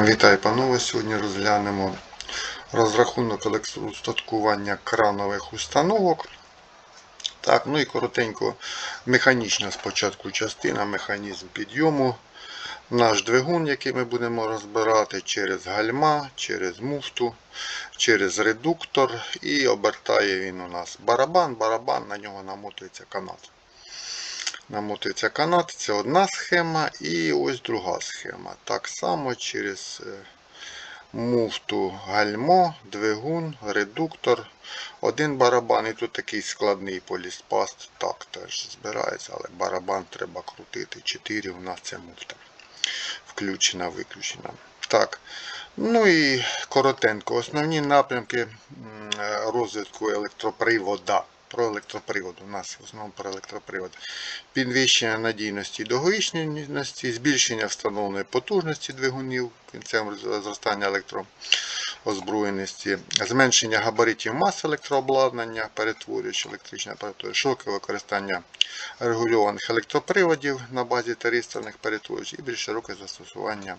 Вітаю, панове. Сьогодні розглянемо розрахунок електроустаткування кранових установок. Так, ну і коротенько механічна спочатку частина, механізм підйому. Наш двигун, який ми будемо розбирати через гальма, через муфту, через редуктор і обертає він у нас барабан, барабан, на нього намотується канат. Намотується канат, це одна схема і ось друга схема. Так само через е, муфту гальмо, двигун, редуктор, один барабан. І тут такий складний поліспаст. Так, теж збирається, але барабан треба крутити. 4 у нас це муфта. Включена, виключена. Так. Ну і коротенько. Основні напрямки е, розвитку електропривода. Про електропривод. У нас в основному про електропривод. Підвищення надійності і довговічності, збільшення встановленої потужності двигунів, кінцем зростання електроозброєності, зменшення габаритів мас електрообладнання, перетворюючи електричне апаратури, широке використання регульованих електроприводів на базі таристорних перетворювачів і більш широке застосування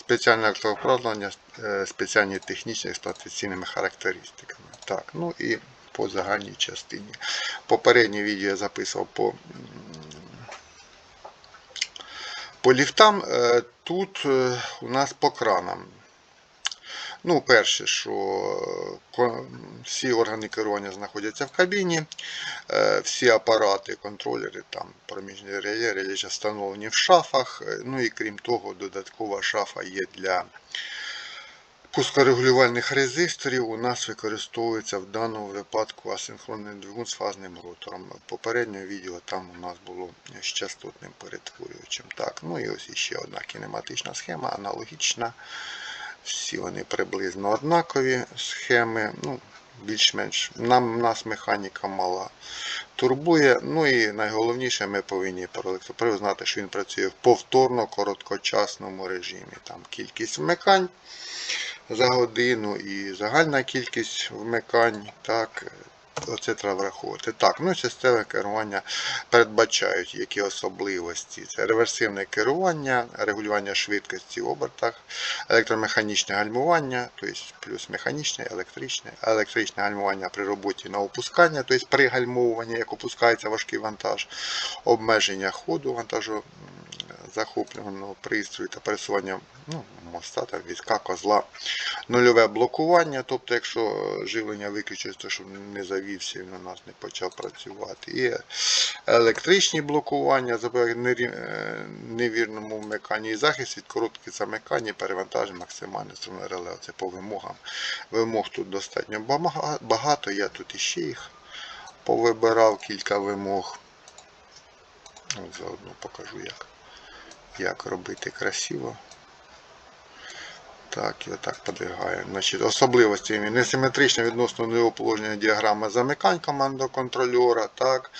спеціального електрообладнання, е, спеціальні технічні експлуатаційними характеристиками. Так, ну і по загальній частині. Попереднє відео я записував по, по ліфтам. Е, Тут е, у нас по кранам. Ну, перше, що е, всі органи керування знаходяться в кабіні, всі апарати, контролери, там, проміжні реєри встановлені в шафах. Ну і крім того, додаткова шафа є для пускорегулювальних резисторів. У нас використовується в даному випадку асинхронний двигун з фазним ротором. В попередньому відео там у нас було з частотним перетворювачем. Так, ну і ось іще одна кінематична схема, аналогічна. Всі вони приблизно однакові схеми. Ну, більш-менш нам нас механіка мала турбує. Ну і найголовніше, ми повинні про електропривод знати, що він працює в повторно короткочасному режимі. Там кількість вмикань за годину і загальна кількість вмикань. Так, Оце треба враховувати. Так, ну системи керування передбачають які особливості. Це реверсивне керування, регулювання швидкості в обертах, електромеханічне гальмування, тобто плюс механічне, електричне, електричне гальмування при роботі на опускання, тобто при гальмовуванні, як опускається важкий вантаж, обмеження ходу вантажу захопленого пристрою та пересування ну, моста та візка, козла. Нульове блокування, тобто, якщо живлення виключиться, щоб не завівся, він у нас не почав працювати. І електричні блокування, е, невірному вмиканні і захист від коротких замикань і перевантажень максимальне струмне реле. Це по вимогам. Вимог тут достатньо багато, я тут іще їх повибирав кілька вимог. Заодно покажу, як, як робити красиво. Так, і отак подвигаю. Значить, особливості несиметричне відносно нульового положення діаграми замикань командоконтрольора. Так,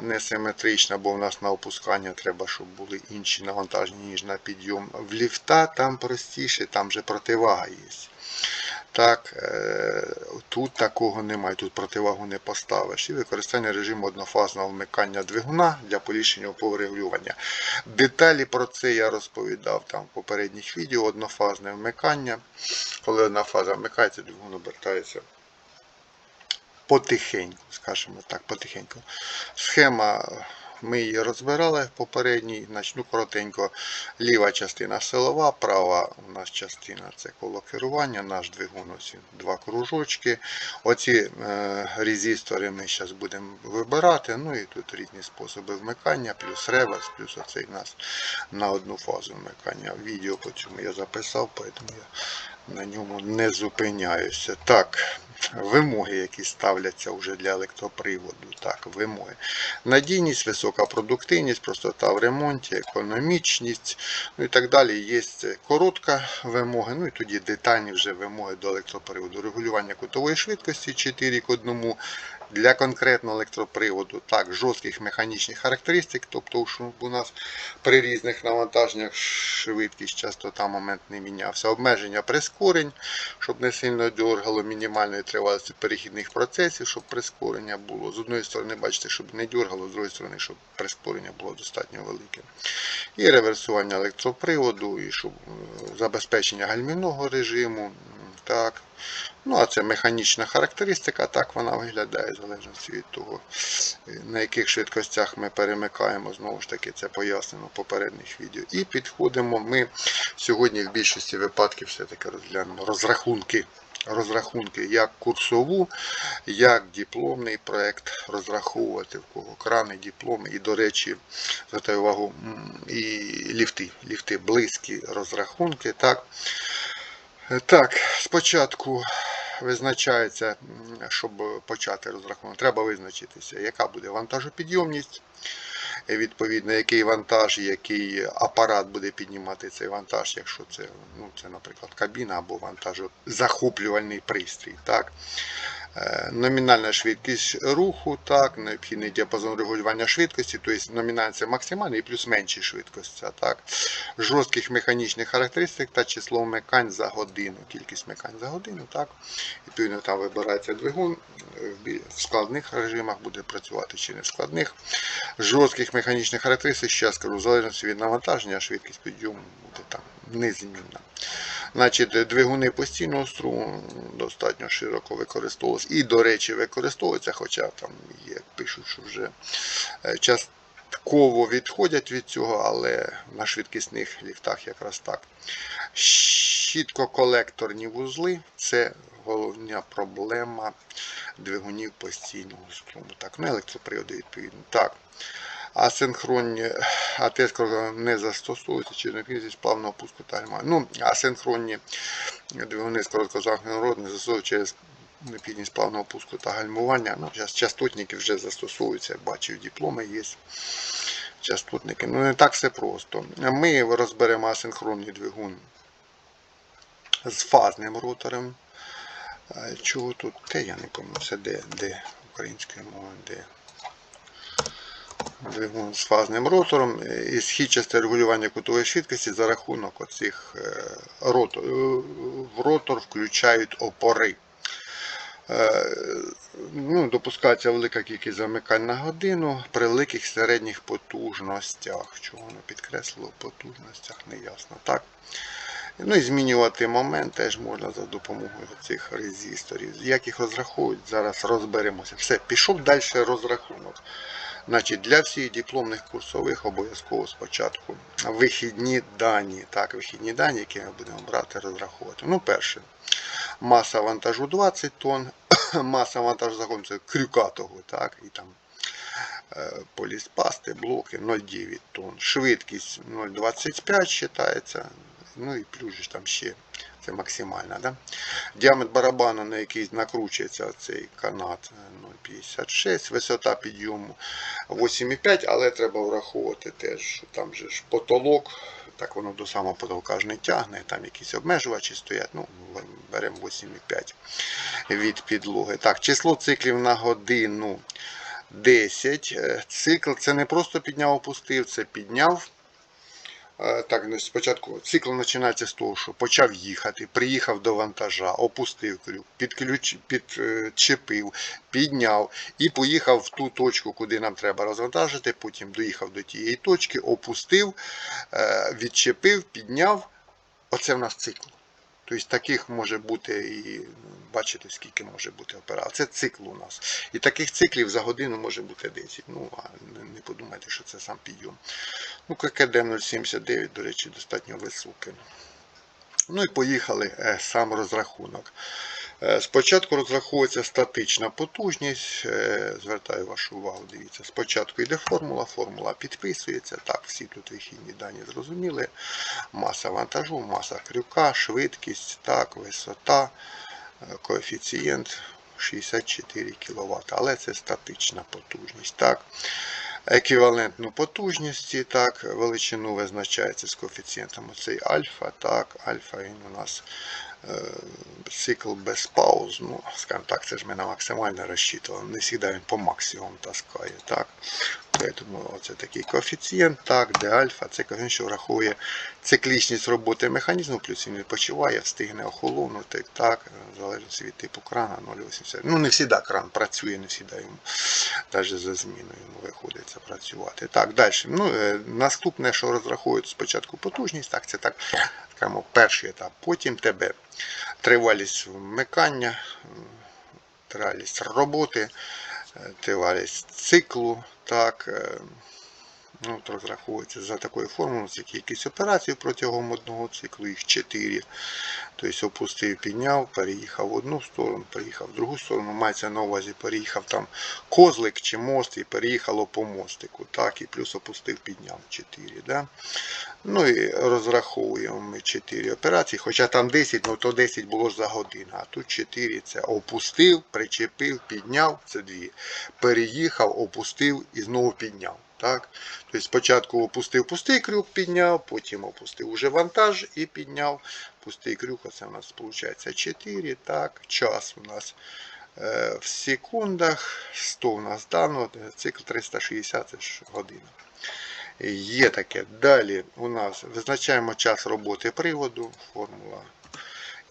несиметрична, бо в нас на опускання треба, щоб були інші навантаження, ніж на підйом. В ліфта там простіше, там же противага є. Так, е, тут такого немає, тут противагу не поставиш. І використання режиму однофазного вмикання двигуна для поліпшення оповрегулювання. Деталі про це я розповідав там в попередніх відео. Однофазне вмикання. Коли одна фаза вмикається, двигун обертається потихеньку, скажімо так, потихеньку. Схема. Ми її розбирали в попередній, значну коротенько. Ліва частина силова, права у нас частина це коло керування, наш двигун ось два кружочки. Оці е, резистори ми зараз будемо вибирати. Ну і тут різні способи вмикання, плюс реверс, плюс оцей у нас на одну фазу вмикання. Відео по цьому я записав, тому я на ньому не зупиняюся. Так, вимоги, які ставляться вже для електроприводу. Так, вимоги. Надійність, висока продуктивність, простота в ремонті, економічність, ну і так далі. Є коротка вимога, ну і тоді детальні вже вимоги до електроприводу. Регулювання кутової швидкості 4 к 1, для конкретного електроприводу, так, жорстких механічних характеристик, тобто у нас при різних навантаженнях швидкість, частота, момент не мінявся. Обмеження прискорень, щоб не сильно дергало, мінімальної тривалості перехідних процесів, щоб прискорення було. З одної сторони, бачите, щоб не дергало, з другої сторони, щоб прискорення було достатньо велике. І реверсування електроприводу, і щоб е, забезпечення гальмівного режиму. Так. Ну, а це механічна характеристика, так вона виглядає, в залежності від того, е, на яких швидкостях ми перемикаємо. Знову ж таки, це пояснено в попередніх відео. І підходимо. Ми сьогодні в більшості випадків все-таки розглянемо розрахунки. Розрахунки як курсову, як дипломний проект розраховувати, в кого крани, дипломи. І, до речі, звертаю увагу, і ліфти. Ліфти близькі розрахунки. Так, так спочатку визначається, щоб почати розрахунок, треба визначитися, яка буде вантажопідйомність. Е, Відповідно, який вантаж, який апарат буде піднімати цей вантаж, якщо це, ну, це наприклад, кабіна або вантажозахоплювальний пристрій. Так. Е, Номінальна швидкість руху, так, необхідний діапазон регулювання швидкості, тобто номінальна це максимальна і плюс менші швидкості. Так. Жорстких механічних характеристик та число мекань за годину. Кількість мекань за годину. Так. Відповідно, там вибирається двигун, е, в складних режимах буде працювати чи не в складних. Жорстких механічних характеристик, ще скажу, в залежності від навантаження, швидкість підйому буде там незмінна. Значить, двигуни постійного струму достатньо широко використовувалися. І, до речі, використовуються, хоча там є, пишуть, що вже е, частково відходять від цього, але на швидкісних ліфтах якраз так. Щіткоколекторні вузли це головна проблема двигунів постійного струму. Так, ну електроприводи відповідно. Так. Асинхронні АТС не застосовуються через необхідність плавного пуску та гальмування. Ну, асинхронні двигуни з короткозахисного роду не застосовують через необхідність плавного пуску та гальмування. Ну, зараз частотники вже застосовуються, бачив, дипломи є. Частотники. Ну, не так все просто. Ми розберемо асинхронний двигун з фазним ротором. Чого тут? Те я не пам'ятаю, це де, де українською мовою, де двигун з фазним ротором е, і східчасте регулювання кутової швидкості за рахунок оцих е, ротор. В ротор включають опори. Е, Ну, допускається велика кількість замикань на годину при великих середніх потужностях. Чого воно підкреслило потужностях, не ясно. Так? Ну і змінювати момент теж можна за допомогою цих резисторів. Як їх розраховують, зараз розберемося. Все, пішов далі розрахунок. Значить, Для всіх дипломних курсових обов'язково спочатку вихідні дані. Так, вихідні дані, які ми будемо брати, розраховувати. Ну, перше, маса вантажу 20 тонн, маса вантажу заходу це крюка того, так, і там е, поліспасти, блоки 0,9 тонн. Швидкість 0,25 вважається. Ну і плюс там ще це максимальна. Да? Діаметр барабану, на який накручується цей канат е, 0,56, висота підйому 8,5, але треба враховувати теж, що там же ж потолок, так воно до самого потолка ж не тягне, там якісь обмежувачі стоять, ну, беремо 8,5 від підлоги. Так, число циклів на годину 10. Е, Цикл це не просто підняв, опустив, це підняв. Е, Так, спочатку цикл починається з того, що почав їхати, приїхав до вантажа, опустив крюк, підчепив, підняв і поїхав в ту точку, куди нам треба розвантажити. Потім доїхав до тієї точки, опустив, е, відчепив, підняв. Оце в нас цикл. Тобто таких може бути і бачите, скільки може бути операцій. Це цикл у нас. І таких циклів за годину може бути 10. Ну, а не- подумайте, що це сам підйом. Ну, ККД 0,79, до речі, достатньо високе. Ну і поїхали е, сам розрахунок. Е, Спочатку розраховується статична потужність. Е, Звертаю вашу увагу, дивіться. Спочатку йде формула, формула підписується. Так, всі тут вихідні дані зрозуміли. Маса вантажу, маса крюка, швидкість, так, висота, е, коефіцієнт 64 кВт. Але це статична потужність. Так. Еквівалентну потужності, так, величину визначається з коефіцієнтом оцей альфа, так, альфа він у нас цикл без пауз. Ну, скажімо так, це ж ми на максимально розчитували. Не завжди він по максимуму таскає. Так? Тому оце такий коефіцієнт, так, де альфа, це коефіцієнт, що враховує циклічність роботи механізму, плюс він відпочиває, встигне охолонути, так, в залежності від типу крана 0,80. Ну, не завжди кран працює, не завжди йому навіть за зміною йому виходиться працювати. Так, далі. Ну, е, наступне, що розраховують спочатку потужність, так, це так, скажімо, перший етап. Потім тебе тривалість вмикання, тривалість роботи, тривалість циклу, так, е, ну, розраховується за такою формулою, це кількість операцій протягом одного циклу, їх 4. Тобто опустив, підняв, переїхав в одну сторону, переїхав в другу сторону. Мається на увазі, переїхав там козлик чи мост і переїхало по мостику. Так, і плюс опустив, підняв 4. Да? Ну і розраховуємо ми 4 операції, хоча там 10, ну то 10 було за годину, а тут 4 це опустив, причепив, підняв, це 2. Переїхав, опустив і знову підняв. Так? Тобто спочатку опустив пустий крюк, підняв, потім опустив уже вантаж і підняв пустий крюк. Оце у нас виходить 4. Так, час у нас е, в секундах, 100 у нас дано, цикл 360 це ж година. Є таке. Далі у нас визначаємо час роботи приводу, формула,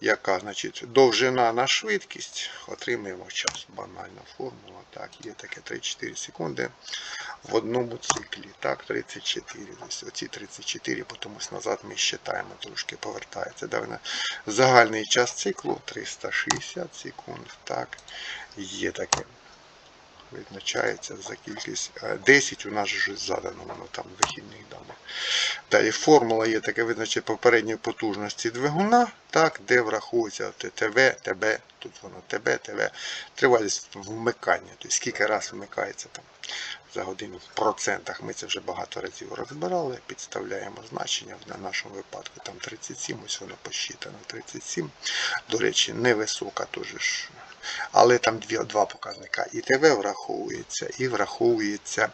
яка значить, довжина на швидкість, отримуємо час. Банальна формула. Так, є таке 3-4 секунди в одному циклі. Так, 34. Ось оці 34, потім ось назад ми считаємо, трошки повертається. Давно. Загальний час циклу 360 секунд. Так, є таке визначається за кількість е, 10 у нас вже задано, воно там вихідних даних. Далі формула є таке визначення попередньої потужності двигуна, так, де враховується ТВ, ТБ, тут воно ТБ, ТВ, тривалість вмикання, тобто скільки раз вмикається там за годину в процентах. Ми це вже багато разів розбирали, підставляємо значення. На нашому випадку там 37, ось воно посчитано 37. До речі, невисока теж але там дві, два показника. І ТВ враховується, і враховується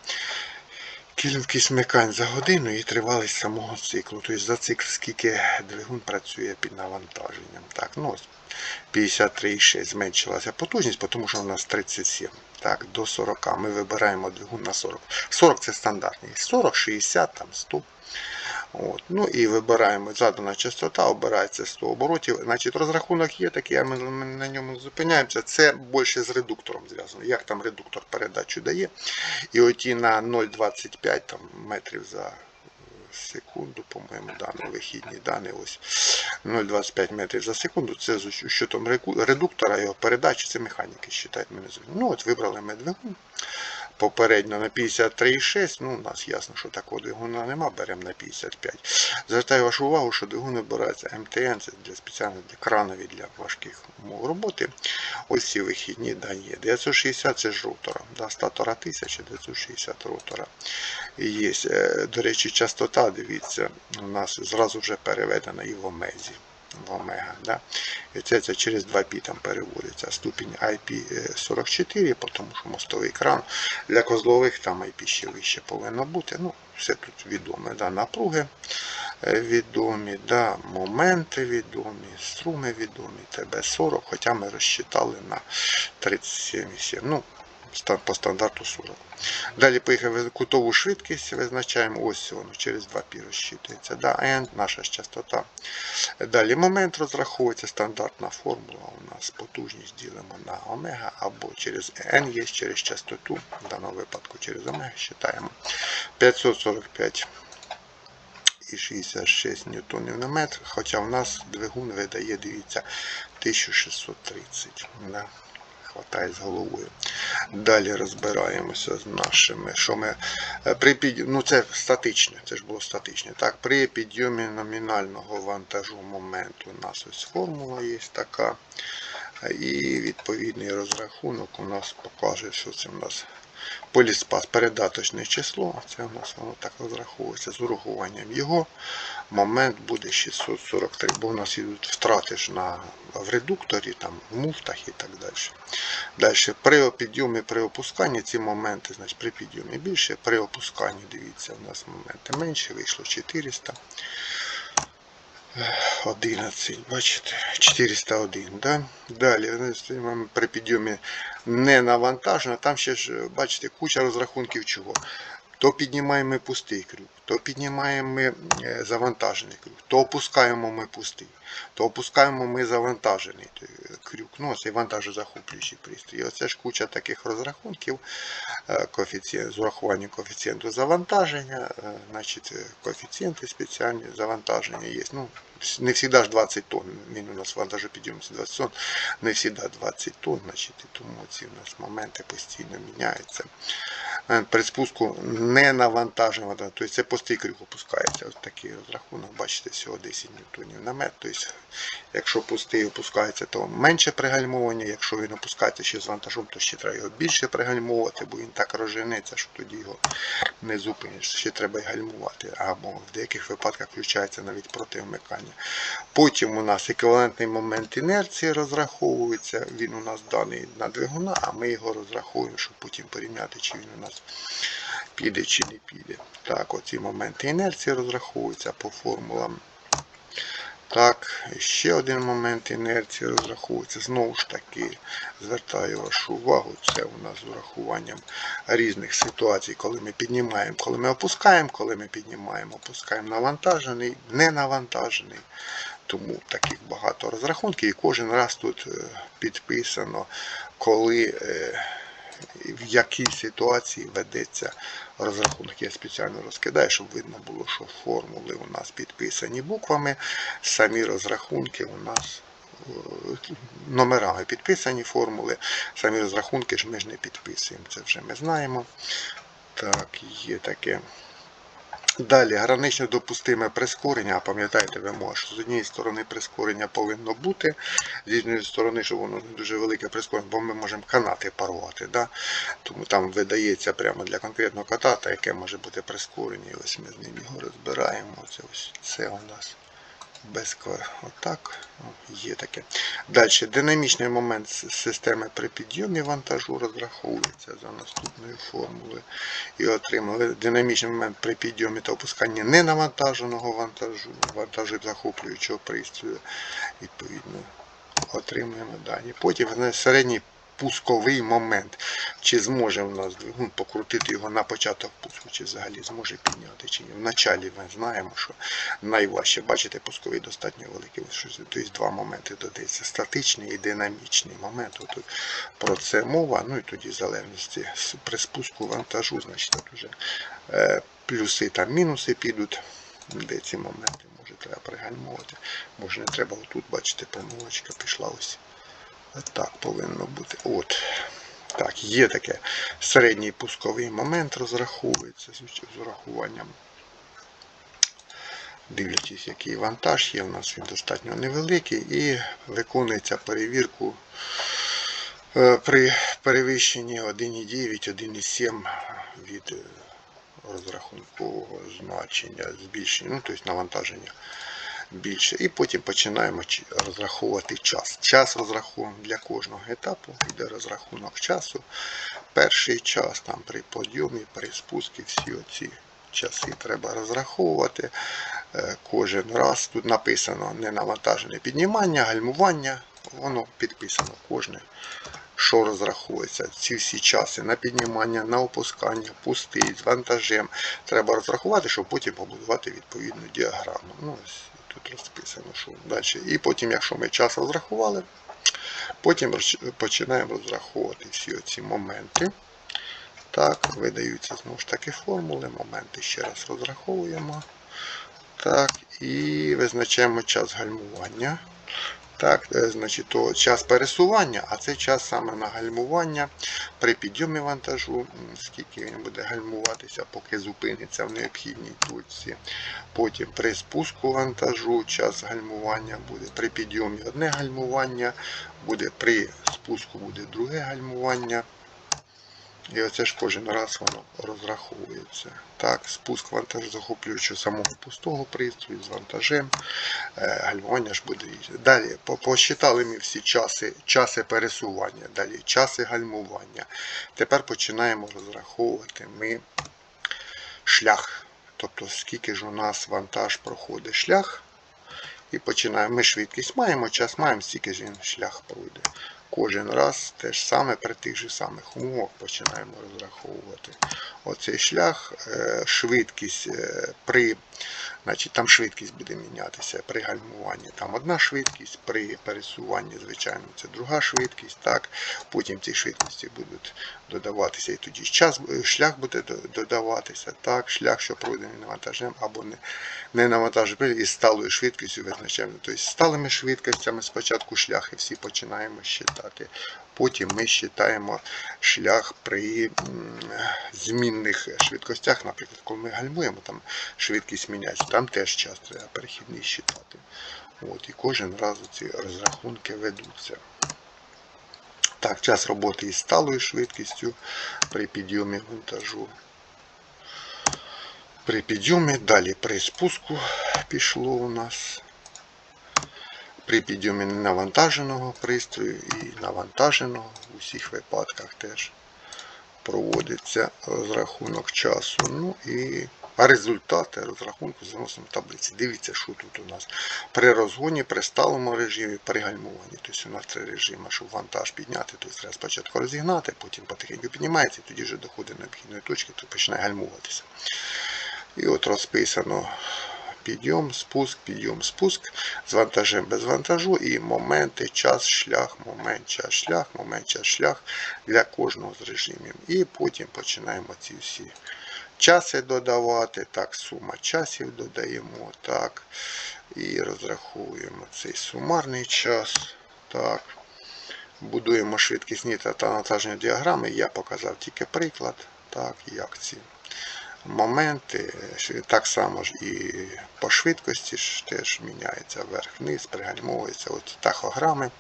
кількість смикань за годину і тривалість самого циклу. Тобто за цикл, скільки двигун працює під навантаженням. Так, ну 53,6 зменшилася потужність, тому що у нас 37. Так, до 40. Ми вибираємо двигун на 40. 40 це стандартний. 40, 60, там 100. От. Ну і вибираємо задана частота, обирається 100 оборотів. Значить, розрахунок є такий, ми на ньому зупиняємося. Це більше з редуктором зв'язано. Як там редуктор передачу дає. І оті на 0,25 метрів за секунду, по-моєму, дані вихідні дані. Ось 0,25 метрів за секунду. Це з учетом редуктора, його передачі, це механіки вважають. Ну от вибрали ми двигун. Попередньо на 53,6, ну у нас ясно, що такого двигуна нема, беремо на 55. Звертаю вашу увагу, що двигун вибирається МТН, це для спеціально для кранові для важких умов роботи. Ось ці вихідні дані є. 960 це ж ротора, да, статора 1000, 960 ротора. Є, е, до речі, частота, дивіться, у нас зразу вже переведена і в омезі. В омега, да? І це, це через 2 пі там переводиться. Ступінь IP44, тому що мостовий кран для козлових там IP ще вище повинно бути. Ну, все тут відоме. Да? Напруги е, відомі, да? моменти відомі, струми відомі, ТБ40, хоча ми розчитали на 37,7. Ну, по стандарту 40. Далі поїхали кутову швидкість, визначаємо ось воно через 2 пі розчитується. Да? N, наша частота. Далі момент розраховується стандартна формула. У нас потужність ділимо на омега або через N є через частоту, в даному випадку через омега считаємо 545 і 66 ньютонів на метр, хоча в нас двигун видає, дивіться, 1630. Да? Хватає з головою. Далі розбираємося з нашими, що ми е, при під... ну це статичне, це ж було статичне. Так, при підйомі номінального вантажу моменту у нас ось формула є така. І відповідний розрахунок у нас покаже, що це у нас поліспас передаточне число. Це у нас воно так розраховується з урахуванням його. Момент буде 643, бо у нас йдуть втрати ж на, в редукторі, там, в муфтах і так далі. Далі при підйомі, при опусканні ці моменти, значить при підйомі більше, при опусканні, дивіться, у нас моменти менше, вийшло 400. 11, бачите, 401, да? Далі ми при підйомі не навантажено, там ще ж, бачите, куча розрахунків чого. То піднімаємо ми пустий крюк, то піднімаємо ми е, завантажений крюк, то опускаємо ми пустий, то опускаємо ми завантажений е, крюк. Ну, цей вантажозахоплюючий пристрій. Оце ж куча таких розрахунків е, з урахуванням коефіцієнту завантаження, значить, коефіцієнти спеціальні завантаження є. Ну, не завжди ж 20 тонн, він у нас вантажопідйомці 20 тонн, не завжди 20 тонн, значить, і тому ці у нас моменти постійно міняються. Е, При спуску не навантажено, тобто це пустий крюк опускається. Ось такий розрахунок, бачите, всього 10 ньютонів на метр. Тобто, якщо пустий опускається, то менше пригальмовування, якщо він опускається ще з вантажом, то ще треба його більше пригальмовувати, бо він так розженеться, що тоді його не зупиниш. Ще треба й гальмувати. Або в деяких випадках включається навіть противмикання. Потім у нас еквівалентний момент інерції розраховується. Він у нас даний на двигуна, а ми його розраховуємо, щоб потім порівняти, чи він у нас піде чи не піде. Так, оці моменти інерції розраховуються по формулам. Так, ще один момент інерції розраховується. Знову ж таки, звертаю вашу увагу, це у нас з урахуванням різних ситуацій, коли ми піднімаємо, коли ми опускаємо, коли ми піднімаємо, опускаємо навантажений, не навантажений. Тому таких багато розрахунків, і кожен раз тут е, підписано, коли е, в якій ситуації ведеться розрахунок. Я спеціально розкидаю, щоб видно було, що формули у нас підписані буквами, самі розрахунки у нас е, номерами підписані формули, самі розрахунки ж ми ж не підписуємо. Це вже ми знаємо. Так, є таке. Далі, гранично допустиме прискорення, пам'ятаєте, вимога, що з однієї сторони прискорення повинно бути, з іншої сторони, що воно дуже велике прискорення, бо ми можемо канати парувати. Да? Тому там видається прямо для конкретного катата, яке може бути прискорення. І ось ми з ним його розбираємо. Це ось це у нас без кор. Отак. Є таке. Далі, динамічний момент системи при підйомі вантажу розраховується за наступною формулою. І отримали динамічний момент при підйомі та опусканні ненавантаженого вантажу, вантажу захоплюючого пристрою. Відповідно, отримуємо дані. Потім середній пусковий момент. Чи зможе у нас двигун покрутити його на початок пуску, чи взагалі зможе підняти, чи ні. Вначалі ми знаємо, що найважче, бачите, пусковий достатньо великий. Тобто два моменти додається. Статичний і динамічний момент. Отут про це мова. Ну і тоді в залежності при спуску вантажу, значить тут вже е, плюси та мінуси підуть. Де ці моменти може треба пригальмовувати. Може не треба отут, бачите, помилочка пішла ось. Так повинно бути. От. Так, є таке середній пусковий момент розраховується з урахуванням. Дивлячись, який вантаж є, у нас він достатньо невеликий і виконується перевірку е, при перевищенні 1,9, 1,7 від е, розрахункового значення збільшення, ну, тобто навантаження більше. І потім починаємо чи- розраховувати час. Час розраховуємо для кожного етапу, йде розрахунок часу. Перший час там при підйомі, при спуску, всі оці часи треба розраховувати. Е, Кожен раз тут написано не навантажене піднімання, гальмування. Воно підписано кожне, що розраховується. Ці всі часи на піднімання, на опускання, пустий, з вантажем. Треба розрахувати, щоб потім побудувати відповідну діаграму. Ну, тут розписано, що далі. І потім, якщо ми час розрахували, потім починаємо розраховувати всі оці моменти. Так, видаються знову ж таки формули, моменти ще раз розраховуємо. Так, і визначаємо час гальмування. Так, е, значить, то час пересування, а це час саме на гальмування при підйомі вантажу, скільки він буде гальмуватися, поки зупиниться в необхідній точці. Потім при спуску вантажу час гальмування буде. При підйомі одне гальмування, буде при спуску буде друге гальмування. І оце ж кожен раз воно розраховується. Так, спуск вантажу захоплюючого самого пустого пристрою з вантажем. Е, Гальмування ж буде. різне. Далі по- посчитали ми всі часи, часи пересування, далі часи гальмування. Тепер починаємо розраховувати ми шлях. Тобто, скільки ж у нас вантаж проходить шлях І починаємо. Ми швидкість маємо, час маємо, стільки ж він шлях пройде. Кожен раз те ж саме при тих же самих умовах починаємо розраховувати. Оцей шлях, е, швидкість е, при, значить там швидкість буде мінятися при гальмуванні. Там одна швидкість, при пересуванні, звичайно, це друга швидкість. Так, потім ці швидкості будуть додаватися, і тоді час е, шлях буде додаватися. Так, шлях, що пройдений навантаженням або не, не навантажений із сталою швидкістю визначаємо. Тобто сталими швидкостями спочатку шляхи всі починаємо считати. Потім ми считаємо шлях при змінних швидкостях. Наприклад, коли ми гальмуємо, там швидкість міняється, там теж час треба перехідний считати. От, і кожен раз ці розрахунки ведуться. Так, час роботи із сталою швидкістю при підйомі вантажу. При підйомі, далі при спуску пішло у нас. При підйомі навантаженого пристрою і навантаженого в усіх випадках теж проводиться розрахунок часу. Ну і результати розрахунку заносимо таблиці. Дивіться, що тут у нас при розгоні, при сталому режимі, при гальмуванні. Тобто у нас три режими, щоб вантаж підняти, то треба спочатку розігнати, потім потихеньку піднімається, тоді вже доходить до необхідної точки, то починає гальмуватися. І от розписано підйом, спуск, підйом, спуск з вантажем без вантажу і моменти, час, шлях, момент, час, шлях, момент, час, шлях для кожного з режимів. І потім починаємо ці всі часи додавати. Так, сума часів додаємо. Так. І розраховуємо цей сумарний час. Так. Будуємо швидкісні та навантаження діаграми. Я показав тільки приклад, так, як ці моменти. Так само ж і по швидкості ж теж міняється вверх-вниз, пригальмовується. От тахограми.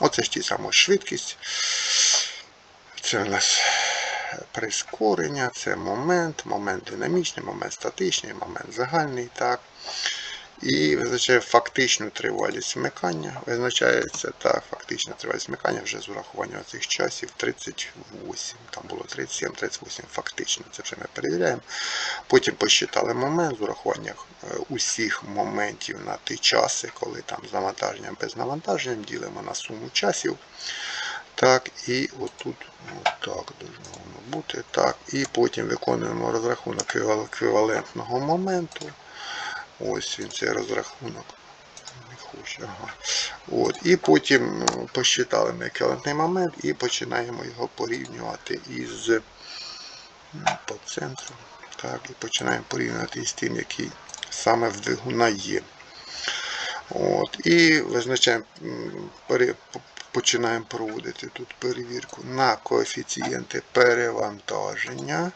Оце ж ті саме швидкість. Це у нас прискорення, це момент, момент динамічний, момент статичний, момент загальний. так. І визначає фактичну тривалість вмикання. Визначається та фактична тривалість вмикання вже з урахуванням цих часів 38. Там було 37, 38 фактично. Це вже ми перевіряємо. Потім посчитали момент з урахуванням е, усіх моментів на ті часи, коли там з навантаженням без навантаженням ділимо на суму часів. Так, і отут отак должно воно бути. Так, і потім виконуємо розрахунок еквівалентного моменту. Ось він цей розрахунок. Не хоче. Ага. От. І потім ну, посчитали ми еквівалентний момент і починаємо його порівнювати із по центру. Так, і починаємо порівнювати із тим, який саме в двигуна є. От. І визначаємо, починаємо проводити тут перевірку на коефіцієнти перевантаження.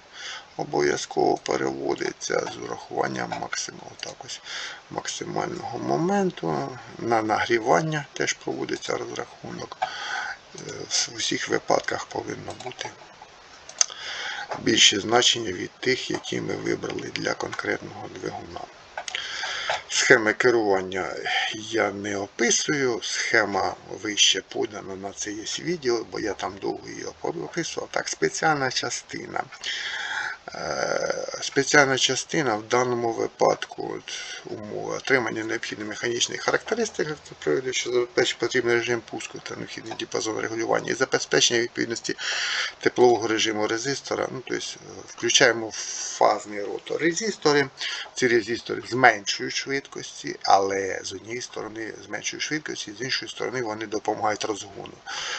Обов'язково переводиться з урахуванням максималу, так ось, максимального моменту. На нагрівання теж проводиться розрахунок. Е, В усіх випадках повинно бути більше значення від тих, які ми вибрали для конкретного двигуна. Схеми керування я не описую. Схема вище подана на це є відео, бо я там довго її описував. Так, спеціальна частина. Е, Спеціальна частина в даному випадку от, умови отримання необхідних механічних характеристик електроприводу, що забезпечить потрібний режим пуску та необхідний діапазон регулювання і забезпечення відповідності теплового режиму резистора. Ну, тобто, включаємо фазний ротор резистори. Ці резистори зменшують швидкості, але з однієї сторони зменшують швидкості, з іншої сторони вони допомагають розгону.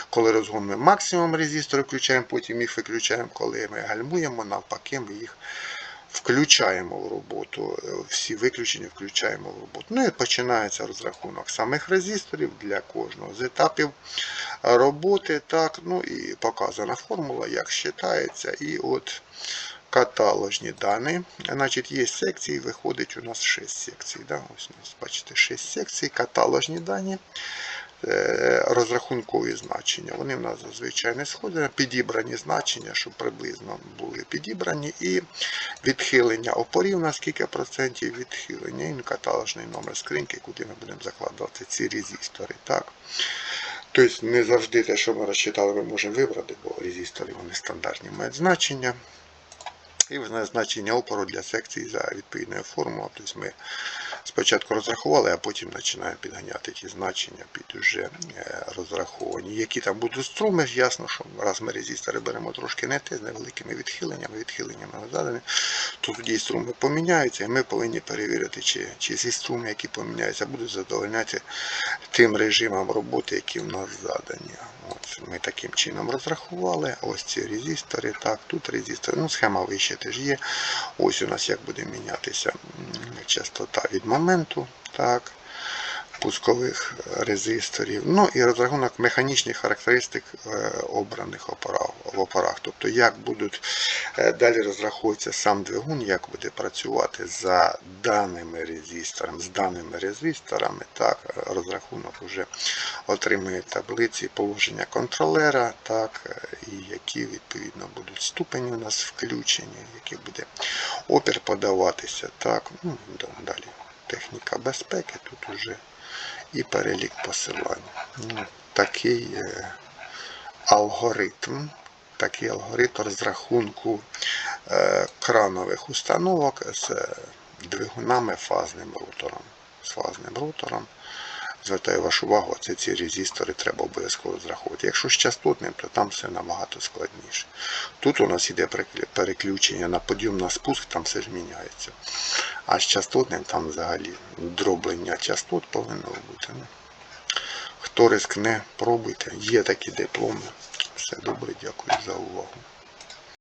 Коли розгон ми максимум резистори включаємо, потім їх виключаємо, коли ми гальмуємо, навпаки, ми їх включаємо в роботу. Е, Всі виключення включаємо в роботу. Ну і починається розрахунок самих резисторів для кожного з етапів роботи. Так, ну і показана формула, як вважається. І от каталожні дані. Значить, є секції, виходить у нас 6 секцій. Да? Ось бачите, 6 секцій, каталожні дані. Е, Розрахункові значення. Вони в нас зазвичай не сходять. Підібрані значення, щоб приблизно були підібрані. І відхилення опорів на скільки процентів відхилення. І каталожний номер скриньки, куди ми будемо закладати ці резистори. Так? Тобто не завжди те, що ми розчитали, ми можемо вибрати, бо резистори вони стандартні мають значення. І значення опору для секції за відповідною формулою. Тобто ми спочатку розрахували, а потім починаємо підганяти ті значення під уже е, розраховані. Які там будуть струми, ясно, що раз ми резистори беремо трошки не те, з невеликими відхиленнями, відхиленнями задані, то тоді струми поміняються, і ми повинні перевірити, чи, чи ці струми, які поміняються, будуть задовольняти тим режимам роботи, які в нас задані. От ми таким чином розрахували. Ось ці резистори, так, тут резистори. Ну, схема вище теж є. Ось у нас як буде мінятися частота від моменту, так, пускових резисторів. Ну і розрахунок механічних характеристик е, обраних в опорах. Тобто, як будуть е, далі розраховується сам двигун, як буде працювати за даними резисторами, з даними резисторами, так, розрахунок вже отримує таблиці положення контролера, так, е, і які відповідно будуть ступені у нас включені, який буде опір подаватися. Так, ну, далі техніка безпеки, тут уже і перелік посилань. Ну, такий е, алгоритм, такий алгоритм розрахунку е, кранових установок з двигунами фазним ротором. З фазним ротором. Звертаю вашу увагу, це ці резистори треба обов'язково зраховувати. Якщо з частотним, то там все набагато складніше. Тут у нас іде переключення на подйом на спуск, там все ж міняється. А з частотним там взагалі дроблення частот повинно бути. Ну, Хто рискне, пробуйте. Є такі дипломи. Все добре, дякую за увагу.